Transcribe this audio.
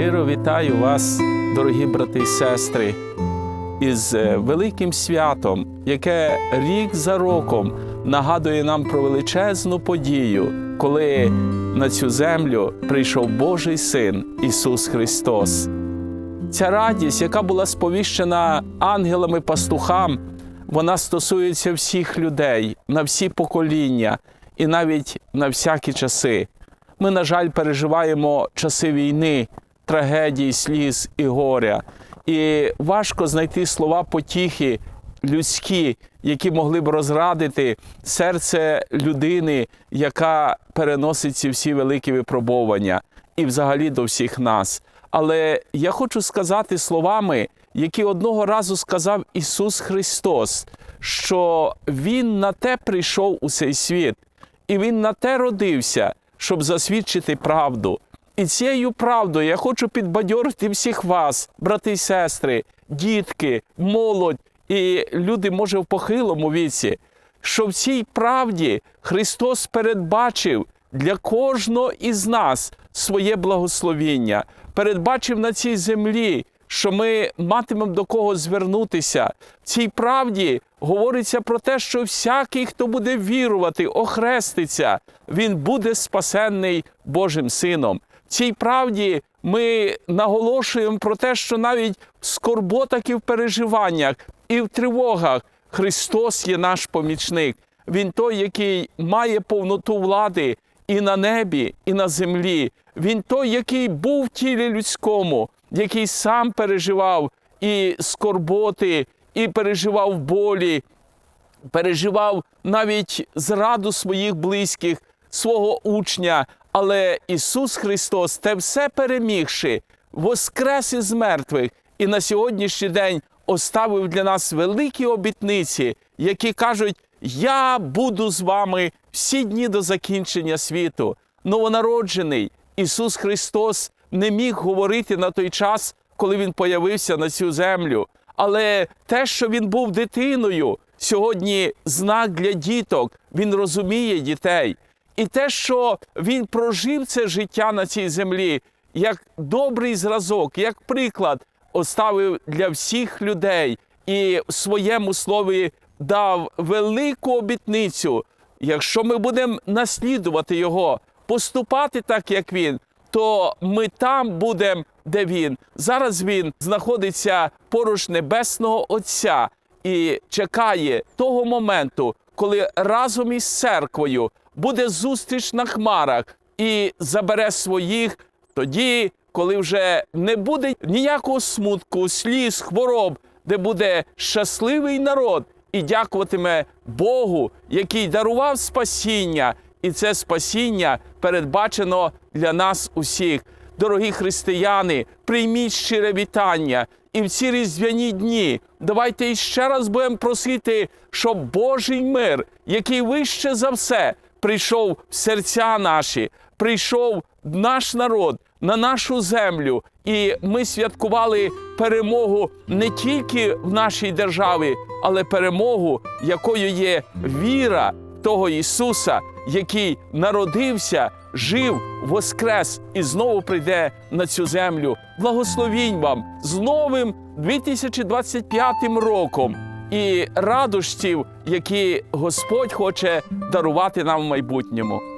вітаю вас, дорогі брати і сестри, із е, великим святом, яке рік за роком нагадує нам про величезну подію, коли на цю землю прийшов Божий Син Ісус Христос. Ця радість, яка була сповіщена ангелами-пастухам, вона стосується всіх людей на всі покоління і навіть на всякі часи. Ми, на жаль, переживаємо часи війни, трагедії, сліз і горя. І важко знайти слова потіхи людські, які могли б розрадити серце людини, яка переносить ці всі великі випробування, і взагалі до всіх нас. Але я хочу сказати словами, які одного разу сказав Ісус Христос, що Він на те прийшов у цей світ, і Він на те родився, щоб засвідчити правду. І цією правдою я хочу підбадьорити всіх вас, брати і сестри, дітки, молодь і люди, може, в похилому віці, що в цій правді Христос передбачив для кожного із нас своє благословіння, передбачив на цій землі, що ми матимемо до кого звернутися. В цій правді говориться про те, що всякий, хто буде вірувати, охреститься, він буде спасенний Божим Сином. Цій правді ми наголошуємо про те, що навіть в скорботах і в переживаннях, і в тривогах Христос є наш помічник. Він той, який має повноту влади і на небі, і на землі. Він той, який був в тілі людському, який сам переживав і скорботи, і переживав болі, переживав навіть зраду своїх близьких, свого учня. Але Ісус Христос, те все перемігши, воскрес із мертвих і на сьогоднішній день оставив для нас великі обітниці, які кажуть: Я буду з вами всі дні до закінчення світу. Новонароджений Ісус Христос не міг говорити на той час, коли Він появився на цю землю. Але те, що він був дитиною, сьогодні знак для діток, він розуміє дітей. І те, що він прожив це життя на цій землі, як добрий зразок, як приклад, оставив для всіх людей і в своєму слові дав велику обітницю. Якщо ми будемо наслідувати його, поступати так, як він, то ми там будемо, де він. Зараз він знаходиться поруч Небесного Отця і чекає того моменту, коли разом із церквою буде зустріч на хмарах і забере своїх тоді, коли вже не буде ніякого смутку, сліз, хвороб, де буде щасливий народ і дякуватиме Богу, який дарував спасіння, і це спасіння передбачено для нас усіх. Дорогі християни, прийміть щире вітання і в ці різдвяні дні давайте іще раз будемо просити, щоб Божий мир, який вище за все, прийшов в серця наші, прийшов наш народ на нашу землю, і ми святкували перемогу не тільки в нашій державі, але перемогу, якою є віра того Ісуса, який народився, жив, воскрес і знову прийде на цю землю. Благословінь вам! З новим 2025 роком і радощів, які Господь хоче дарувати нам в майбутньому.